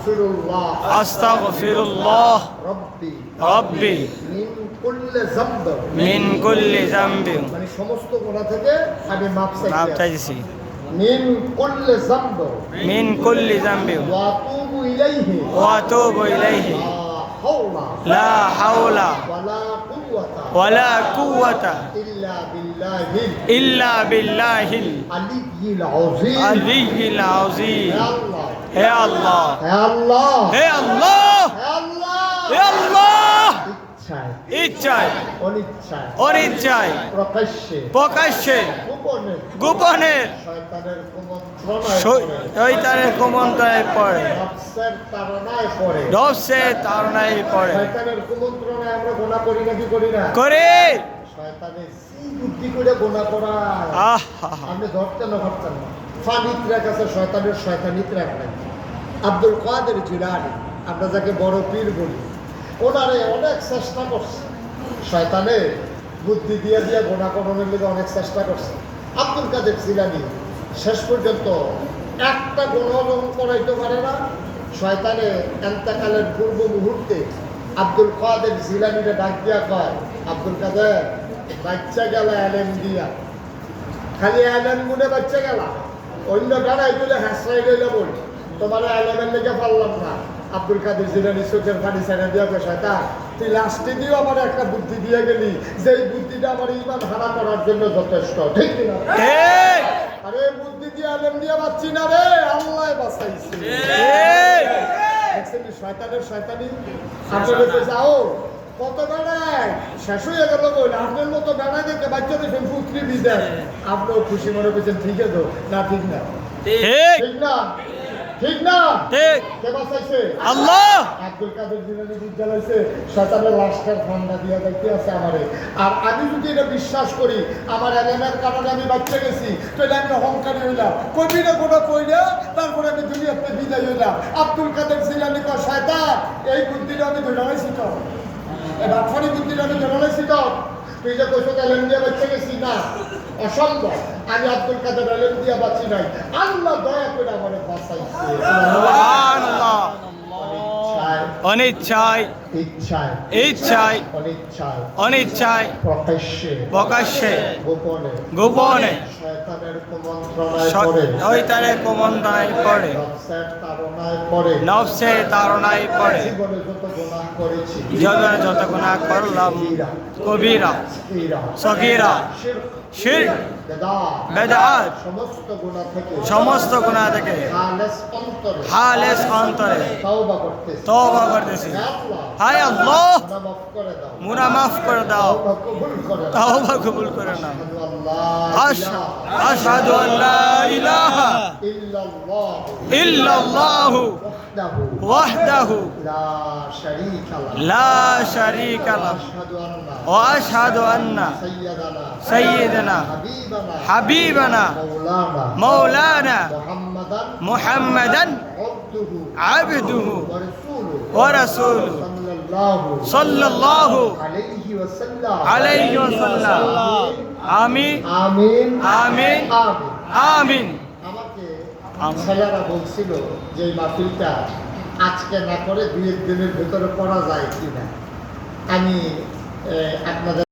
আস্তাগফিরুল্লাহ। আস্তাগফিরুল্লাহ। রব্বি। রব্বি। মিন কুল্লি যামব মিন কুল্লি যামবিন। মানে সমস্ত গুনাহ থেকে আমি মাপ মাপ চাইছি। মিন কুল্লি যামব মিন কুল্লি যামবিন। ওয়া আতুবু ইলাইহি। ওয়া আতুবু ইলাইহি। লা হাওলা। লা হাওলা। ওয়ালা কুওয়াতা। ওয়ালা কুওয়াতা। ইল্লা বিল্লাহিল ইল্লা বিল্লাহিল। আলিয়্যিল আযীম। আলিয়্যিল আযীম। আল্লাহ। হে আল্লাহ। হে আল্লাহ। হে আল্লাহ। হে আল্লাহ। ইচ্ছায়। ইচ্ছায়। অনিচ্ছায়। অনিচ্ছায়। প্রকাশ্যে। প্রকাশ্যে। গোপনে। গোপনে। শয়তানের কুমন্ত্রণায় পড়ে, নফসের তাড়নায় পড়ে। পড়ে। শয়তানের কুমন্ত্রণায় আমরা গোনা করি নাকি করি না? করে। শয়তানের সি বুদ্ধি করে গোনা করা আহ। আপনি ধরতেন না ধরতেন না। ফানিতরা কাছে শয়তানের শয়তানিত রাখবেন আব্দুল কাদের জিলানি, আমরা যাকে বড় পীর বলি, ওনারে অনেক চেষ্টা করছে। শয়তানে বুদ্ধি দিয়ে দিয়ে গোনা করানোর লিগে অনেক চেষ্টা করছে। আব্দুল কাদের জিলানি, শেষ পর্যন্ত একটা গুণ করাইতে পারে না। শয়তানে এন্তাকালের পূর্ব মুহূর্তে আব্দুল কাদের জিলানিরে ডাক দিয়া কয়, আব্দুল কাদের, বাচ্চা গেল এলেম দিয়া। খালি আলেম গুনে বাচ্চা গেলা? অন্য গাড়াই তুলে হাসরাই লইলে বল। তোমার আলেমের লেগে পারলাম না। আব্দুল কাদের জিলানি চোখের পানি ছেড়ে দিয়া পেশায় তা তুই লাস্টে দিয়েও আমার একটা বুদ্ধি দিয়ে গেলি। যেই বুদ্ধিটা আমার ইমান হারা করার জন্য যথেষ্ট ঠিক ঠিক। আরে বুদ্ধি দিয়ে আলেম দিয়ে পাচ্ছি না রে আল্লাহ বাঁচাইছে। শয়তানের শয়তানি। আপনাদের যাও। কত বেড়ায় শেষ হয়ে গেল বই আপনার মতো বেড়ায় দেখে বাচ্চা দেখেন পুত্রী বিদেশ। আপনিও খুশি মনে করছেন ঠিক আছে না ঠিক না? ঠিক। ঠিক। না? ঠিক না? ঠিক। কে বাঁচাইছে? আল্লাহ! আব্দুল কাদের জিলানি বিদ্যালয়ছে শয়তানের লাশটার ঠান্ডা দিয়া দেখতে আছে আমারে। আর আমি যদি এটা বিশ্বাস করি আমার এলেমের কারণে আমি বাচ্চা গেছি তাহলে আমি অহংকারী হইলাম। কবি না কোনো কইরা তারপরে আমি দুনিয়াতে বিদায় হইলাম। আব্দুল কাদের জিলানি কয় শয়তান এই বুদ্ধিটা আমি ধরে লাইছি তো। বাটফারি বুদ্ধিটা আমি লাইছি তো তুই যে কইছো এলেম দিয়ে বাচ্চা গেছি না? অসম্ভব। আমি আব্দুল কাদের এলেম দিয়া বাঁচি নাই। আল্লাহ দয়া করে আমার বাঁচাইছে। অনিচ্ছায়। ইচ্ছায় ইচ্ছায় অনিচ্ছায় অনিচ্ছায় প্রকাশ্যে প্রকাশ্যে গোপনে গোপনে শয়তানের কুমন্ত্রণায় পড়ে শয়তানের কুমন্ত্রণায় পড়ে নফসের তাড়নায় পড়ে জীবনে যত গুনাহ করেছি যত যত গুণা করলাম কবিরা সগীরা, শিরক, বেদাত, সমস্ত গুনাহ থেকে সমস্ত গুণা থেকে অন্তরে হালেস অন্তরে তওবা করতেছি। তওবা হায় আল্লাহ! গুনাহ মাফ করে দাও মুনা মাফ করে দাও। তওবা কবুল করে দাও তওবা কবুল করে নাও আশহাদু আল্লাহ আশ- আশহাদু আল্লা ইলাহা ইল্লাল্লাহ। وحده. وحده. لا شريك له. لا شريك له. وأشهد أن سيدنا سيدنا حبيبنا مولانا مولانا محمدا محمدا عبده ورسوله صلى الله عليه وسلم. عليه وسلم. آمين. آمين. آمين. آمين. ছেলেরা বলছিল যে এই মাহফিলটা আজকে না করে দুই একদিনের ভেতরে করা যায় কি না আমি আপনাদের